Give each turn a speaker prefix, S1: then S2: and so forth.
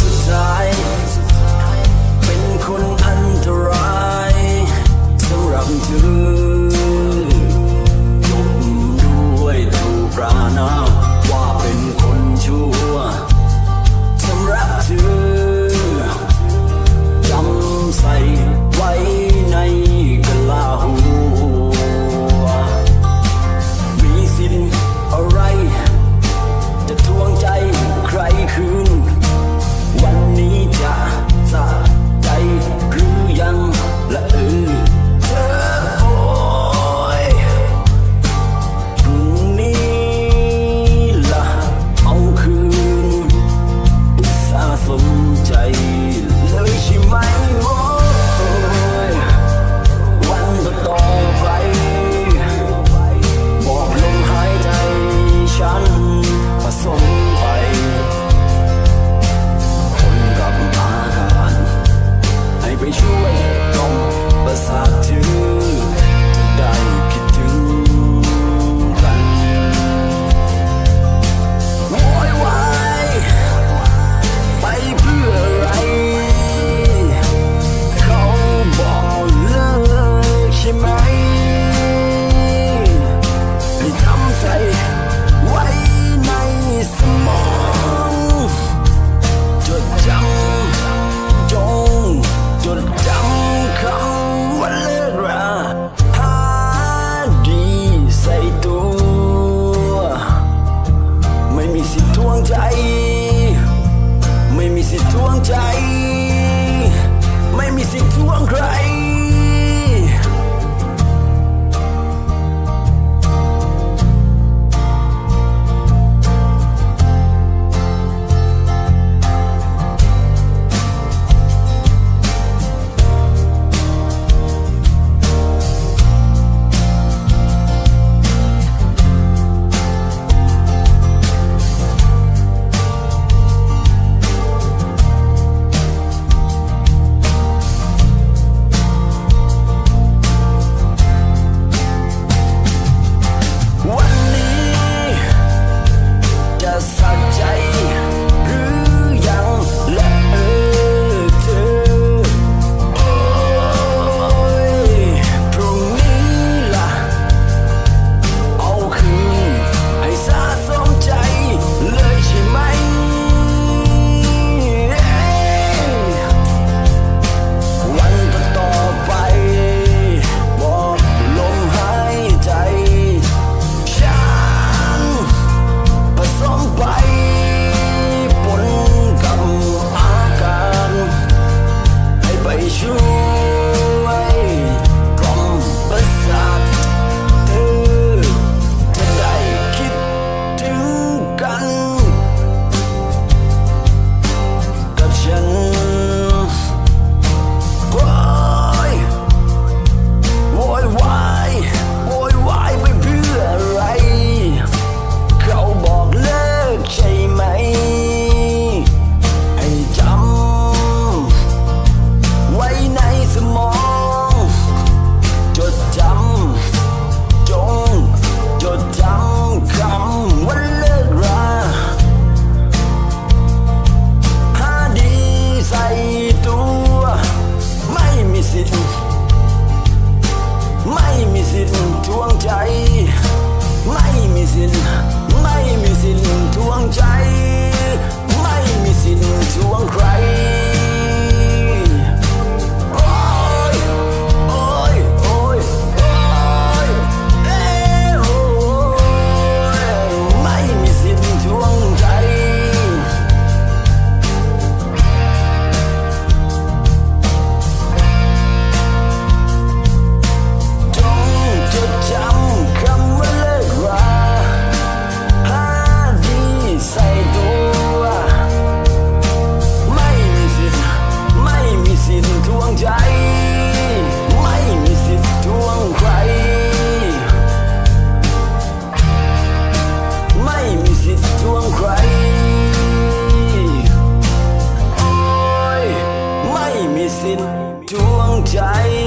S1: สุดท้าย เป็นคนอันตรายสำหรับเธอจบด้วยถูกประนาม thought to วงใจ ไม่มีสิทธิ์ทวงใจิท่ทวงใจ ไม่มีสิลไม่มีสิท่ทวงใจ ไม่มีสิลทวงใคร ใจ